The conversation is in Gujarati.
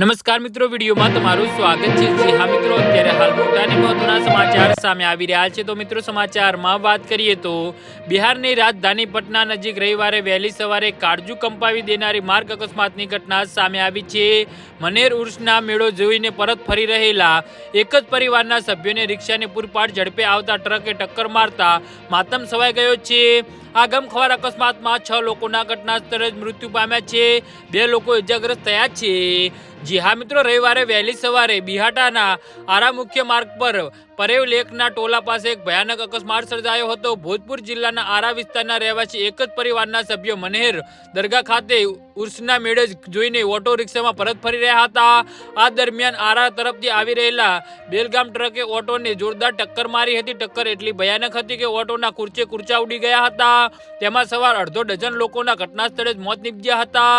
નમસ્કાર મિત્રો, વિડીયોમાં તમારું સ્વાગત છે. જી હા મિત્રો, અત્યારે હાલ મોટા મહત્વના સમાચાર સામે આવી રહ્યા છે. તો મિત્રો, સમાચારમાં વાત કરીએ તો બિહારની રાજધાની પટના નજીક રવિવારે વહેલી સવારે કાળજુ કંપાવી દેનારી માર્ગ અકસ્માતની ઘટના સામે આવી છે. મનેર ઉર્સના મેળો જોઈને પરત ફરી રહેલા એક જ પરિવારના સભ્યોને રિક્ષાને પૂરપાટ ઝડપે આવતા ટ્રકે ટક્કર મારતા માતમ સવાઈ ગયો છે. આ ગમખવાર અકસ્માતમાં છ લોકોના ઘટના સ્થળે જ મૃત્યુ પામ્યા છે. બે લોકો ઇજાગ્રસ્ત થયા છે. જી હા મિત્રો, રવિવારે વહેલી સવારે બિહાટાના આરા મુખ્ય માર્ગ પર પરેવ લેકના ટોલા પાસે એક ભયાનક અકસ્માત સર્જાયો હતો. ભોજપુર જિલ્લાના આરા વિસ્તારના રહેવાસી એક જ પરિવારના સભ્યો મનહેર દરગાહ ખાતે ઉર્સના મેળે જોઈને ઓટો રિક્ષામાં પરત ફરી રહ્યા હતા. આ દરમિયાન આરા તરફથી આવી રહેલા બેલગામ ટ્રકે ઓટોને જોરદાર ટક્કર મારી હતી. ટક્કર એટલી ભયાનક હતી કે ઓટોના ખુરચે ખુરચા ઉડી ગયા હતા. તેમાં સવાર અડધો ડઝન લોકોના ઘટના સ્થળે જ મોત નીપજ્યા હતા.